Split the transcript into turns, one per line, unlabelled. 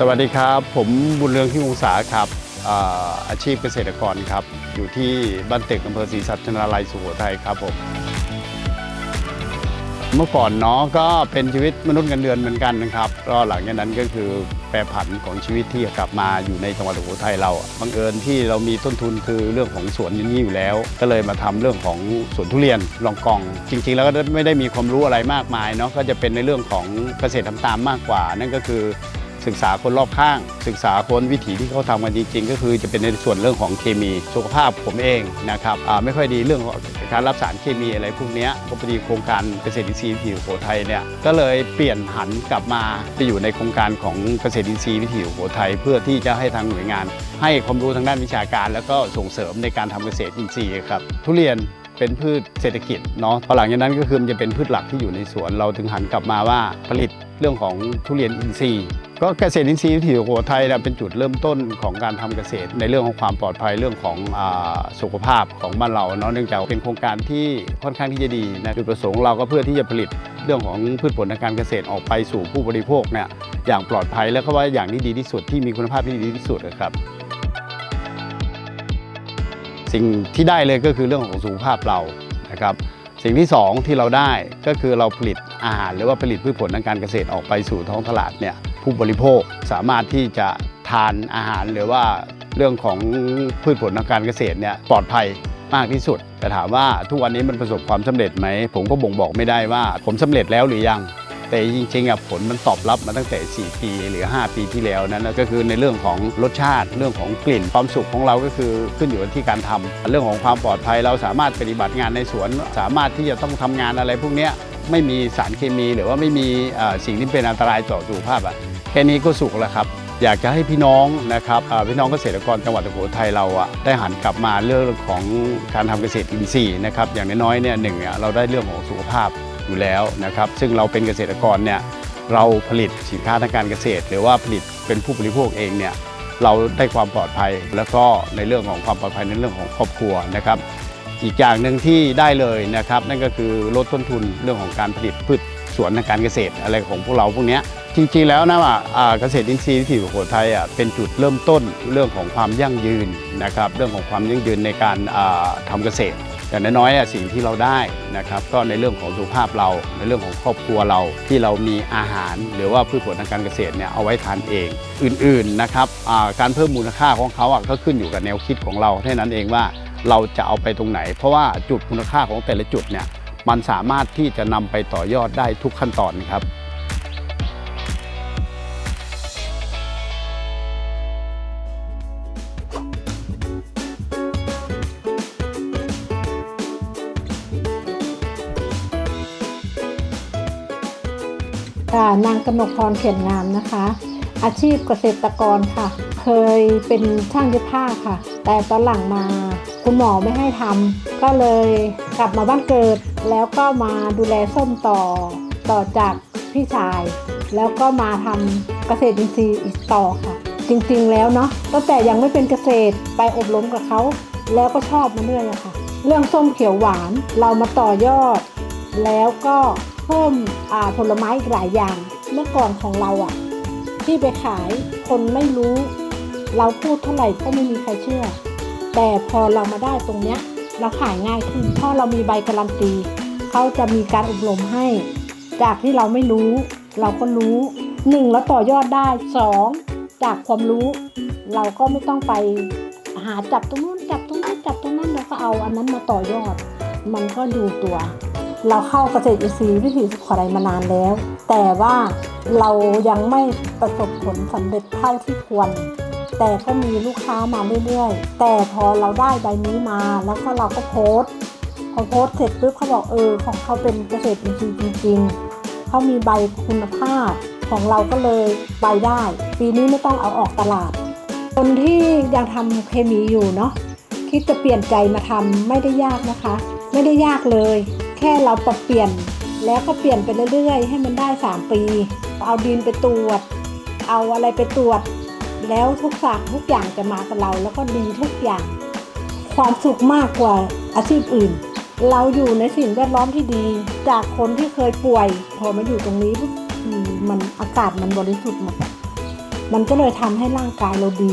สวัสดีครับ ผมบุญเรืองที่วงศาครับอาชีพเกษตรกรครับ อยู่ที่บ้านเต็กอำเภอศรีสัชนาลัยสุโขทัยครับผมเมื่อก่อนเนาะก็เป็นชีวิตมนุษย์เงินเดือนเหมือนกันนะครับก็หลังจากนั้นก็คือแปรผันของชีวิตที่กลับมาอยู่ในจังหวัดสุโขทัยเราบังเอิญที่เรามีต้นทุนคือเรื่องของสวนอย่นี้อยู่แล้ว ก็เลยมาทำเรื่องของสวนทุเรียนลองกอง จริง ๆ แล้วก็ไม่ได้มีความรู้อะไรมากมายเนาะก็จะเป็นในเรื่องของเกษตรทำตามมากกว่า นั่นก็คือ ศึกษาคนรอบข้าง ศึกษาคนวิถีที่เขาทำกันจริงๆ ก็คือจะเป็นในส่วนเรื่องของเคมีสุขภาพผมเองนะครับไม่ค่อยดีเรื่องของการรับสารเคมีอะไรพวกนี้ก็พอดีโครงการเกษตรอินทรีย์วิถีสุโขทัยเนี่ยก็เลยเปลี่ยนหันกลับมาไปอยู่ในโครงการของเกษตรอินทรีย์วิถีสุโขทัยเพื่อที่จะให้ทางหน่วยงาน ให้ความรู้ทางด้านวิชาการ แล้วก็ส่งเสริมในการทำเกษตรอินทรีย์ครับทุเรียนเป็นพืชเศรษฐกิจเนาะพอหลังจากนั้นก็คือมันจะเป็นพืชหลักที่อยู่ในสวนเราถึงหันกลับมาว่าผลิตเรื่องของทุเรียนอินทรีย์ ก็เกษตรอินทรีย์วิถีสุโขทัยเนี่ยเป็นจุดเริ่มต้นของการทำเกษตร ในเรื่องของความปลอดภัยเรื่องของอสุขภาพของบ้านเราเนาะเนื่องจากเป็นโครงการที่ค่อนข้างที่จะดีนะจุดประสงค์เราก็เพื่อที่จะผลิตเรื่องของพืชผลทางการเกษตรออกไปสู่ผู้บริโภคเนี่ยอย่างปลอดภัยแล้วก็ว่าอย่างที่ดีที่สุดที่มีคุณภาพที่ดีที่สุดนะครับสิ่งที่ได้เลยก็คือเรื่องของสุขภาพเรานะครับสิ่งที่สองที่เราได้ก็คือเราผลิตอาหารหรือว่าผลิตพืชผลทางการเกษตรออกไปสู่ท้องตลาดเนี่ย ผู้บริโภคสามารถที่จะทานอาหารหรือว่าเรื่องของพืชผลทางการเกษตรเนี่ยปลอดภัยมากที่สุด แต่ถามว่าทุกวันนี้มันประสบความสำเร็จไหม ผมก็บ่งบอกไม่ได้ว่า ผมสำเร็จแล้วหรือยัง แต่จริงๆอะผลมันตอบรับมาตั้งแต่ 4 ปีหรือ 5 ปีที่แล้วนั้นก็คือในเรื่องของรสชาติเรื่องของกลิ่นความสุขของเราก็คือขึ้นอยู่ที่การทำเรื่องของความปลอดภัยเราสามารถปฏิบัติงานในสวน สามารถที่จะต้องทำงานอะไรพวกนี้ ไม่มีสารเคมี หรือว่าไม่มีสิ่งที่เป็นอันตรายต่อสุขภาพอะแค่นี้ก็สุขแล้วครับ อยากจะให้พี่น้องนะครับพี่น้องเกษตรกรจังหวัดสุโขทัยเราอะได้หันกลับมาเรื่องของการทำเกษตรอินทรีย์นะครับอย่างน้อยๆเนี่ยหนึ่งเนี่ยเราได้เรื่องของสุขภาพอยู่แล้วนะครับซึ่งเราเป็นเกษตรกรเนี่ยเราผลิตสินค้าทางการเกษตร หรือว่าผลิตเป็นผู้บริโภคเองเนี่ยเราได้ความปลอดภัย แล้วก็ในเรื่องของความปลอดภัยในเรื่องของครอบครัวนะครับ อีกอย่างหนึ่งที่ได้เลยนะครับ นั่นก็คือลดต้นทุนเรื่องของการผลิตพืชสวนทางการเกษตรอะไรของพวกเราพวกนี้จริงๆแล้วนะว่าเกษตรอินทรีย์วิถีสุโขทัยอะเป็นจุดเริ่มต้นเรื่องของความยั่งยืนนะครับ เรื่องของความยั่งยืนในการอ่าทำเกษตรอย่างน้อยๆสิ่งที่เราได้นะครับ ก็ในเรื่องของสุขภาพเราในเรื่องของครอบครัวเราที่เรามีอาหาร หรือว่าพืชผลทางการเกษตรเนี่ยเอาไว้ทานเอง อื่นๆนะครับการเพิ่มมูลค่าของเขาอะก็ขึ้นอยู่กับแนวคิดของเราเท่านั้นเองว่า เราจะเอาไปตรงไหน เพราะว่าจุดมูลค่าของแต่ละจุดเนี่ยมันสามารถที่จะนำไปต่อยอดได้ทุกขั้นตอนครับ
นางกนกพรเขียนงามนะคะ อาชีพเกษตรกรค่ะ เคยเป็นช่างเย็บผ้าค่ะ แต่ตอนหลังมา คุณหมอไม่ให้ทำก็เลยกลับมาบ้านเกิด แล้วก็มาดูแลส้มต่อต่อจากพี่ชาย แล้วก็มาทำเกษตรอินทรีย์อีกต่อค่ะ จริงๆแล้วเนาะตั้งแต่ยังไม่เป็นเกษตรไปอบรมกับเขา แล้วก็ชอบมาเรื่อยอะค่ะ เรื่องส้มเขียวหวานเรามาต่อยอด แล้วก็เพิ่มผลไม้อีกหลายอย่างเมื่อก่อนของเราอะ ที่ไปขายคนไม่รู้ เราพูดเท่าไหร่ก็ไม่มีใครเชื่อ แต่พอเรามาได้ตรงเนี้ยเราขายง่ายขึ้นเพราะเรามีใบการันตีเขาจะมีการอบรมให้ จากที่เราไม่รู้ เราก็รู้หนึ่งแล้วต่อยอดได้สองจากความรู้ เราก็ไม่ต้องไปหาจับตรงนู้นจับตรงนี้จับตรงนั้นเราก็เอาอันนั้นมาต่อยอด มันก็ดูตัว เราเข้าเกษตรอินทรีย์วิถีสุขอะไรมานานแล้ว แต่ว่าเรายังไม่ประสบผลสำเร็จเท่าที่ควร แต่ก็มีลูกค้ามาเรื่อยๆ แต่พอเราได้ใบนี้มาแล้วก็เราก็โพสพอโพสเสร็จปุ๊บเขาบอกเออของเขาเป็นเกษตรอินทรีย์จริงๆเขามีใบคุณภาพของเราก็เลยไปได้ ปีนี้ไม่ต้องเอาออกตลาด คนที่ยังทำเคมีอยู่เนาะคิดจะเปลี่ยนใจมาทำไม่ได้ยากนะคะ ไม่ได้ยากเลย แค่เราปรับเปลี่ยนแล้วก็เปลี่ยนไปเรื่อยๆ ให้มันได้ 3 ปี เอาดินไปตรวจ เอาอะไรไปตรวจ แล้วทุกสากทุกอย่างจะมากับเรา แล้วก็ดีทุกอย่าง ความสุขมากกว่าอาชีพอื่น เราอยู่ในสิ่งแวดล้อมที่ดี จากคนที่เคยป่วย พอมาอยู่ตรงนี้ปุ๊บอืมมันอากาศมันบริสุทธิ์หมดมันก็เลยทำให้ร่างกายเราดี